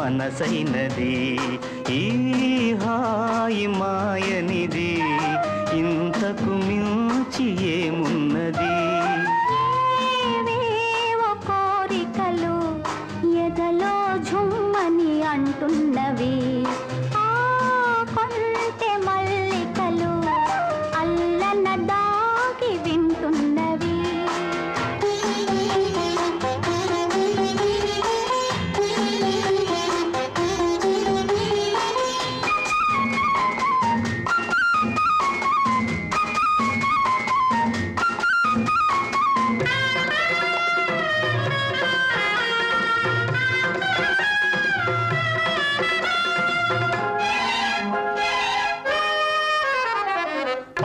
మనసైనది. ఈ హాయి మాయనిది ఇంతకు మించి ఏమున్నది? కోరికలు ఎదలో ఝుమ్మని అంటున్నవి.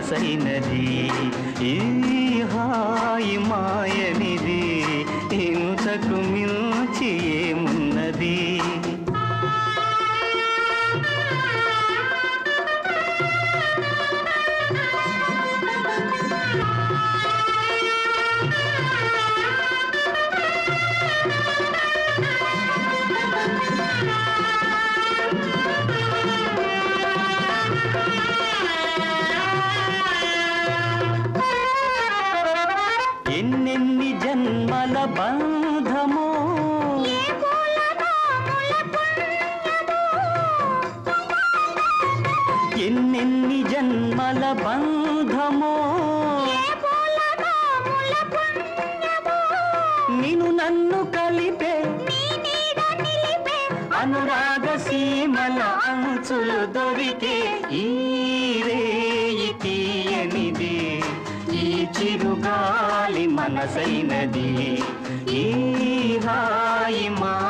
చిరుగాలి మనసైనది ఈ హాయి మాయనిది ఇంతకు ఎన్నెన్ని జన్మల బంధమో? ములపుణ్యమో నిన్ను కలిపే అనురాగ సీమల అంచులు దొరికే ఈ రేయి తీయనిది ఈ చిరుగాలి మనసైనది. ఈ హాయి మాయనిది